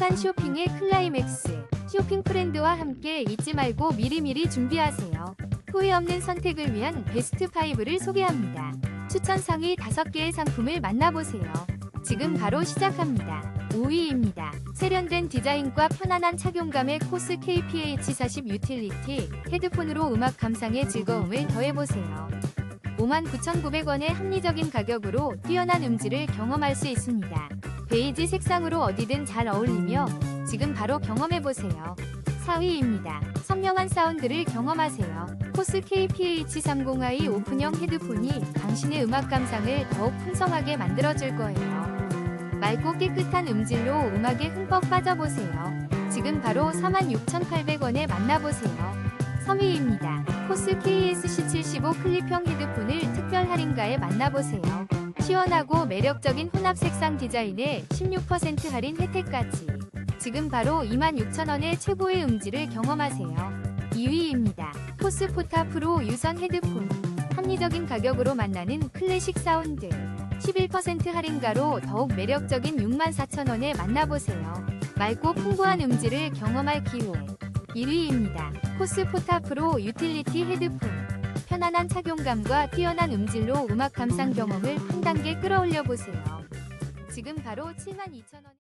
행복한 쇼핑의 클라이맥스. 쇼핑 프렌드와 함께 잊지 말고 미리미리 준비하세요. 후회 없는 선택을 위한 베스트 5를 소개합니다. 추천 상위 5개의 상품을 만나보세요. 지금 바로 시작합니다. 5위입니다. 세련된 디자인과 편안한 착용감의 코스 KPH40 유틸리티 헤드폰으로 음악 감상의 즐거움을 더해보세요. 59,900원의 합리적인 가격으로 뛰어난 음질을 경험할 수 있습니다. 베이지 색상으로 어디든 잘 어울리며 지금 바로 경험해보세요. 4위입니다. 선명한 사운드를 경험하세요. 코스 KPH30i 오픈형 헤드폰이 당신의 음악 감상을 더욱 풍성하게 만들어줄 거예요. 맑고 깨끗한 음질로 음악에 흠뻑 빠져보세요. 지금 바로 46,800원에 만나보세요. 3위입니다. 코스 KSC75 클립형 헤드폰을 특별 할인가에 만나보세요. 시원하고 매력적인 혼합 색상 디자인에 16% 할인 혜택까지. 지금 바로 26,000원의 최고의 음질을 경험하세요. 2위입니다. 코스 포타 프로 유선 헤드폰. 합리적인 가격으로 만나는 클래식 사운드. 11% 할인가로 더욱 매력적인 64,000원에 만나보세요. 맑고 풍부한 음질을 경험할 기회. 1위입니다. 코스 포타 프로 유틸리티 헤드폰. 편안한 착용감과 뛰어난 음질로 음악 감상 경험을 한 단계 끌어올려 보세요. 지금 바로 72,000원.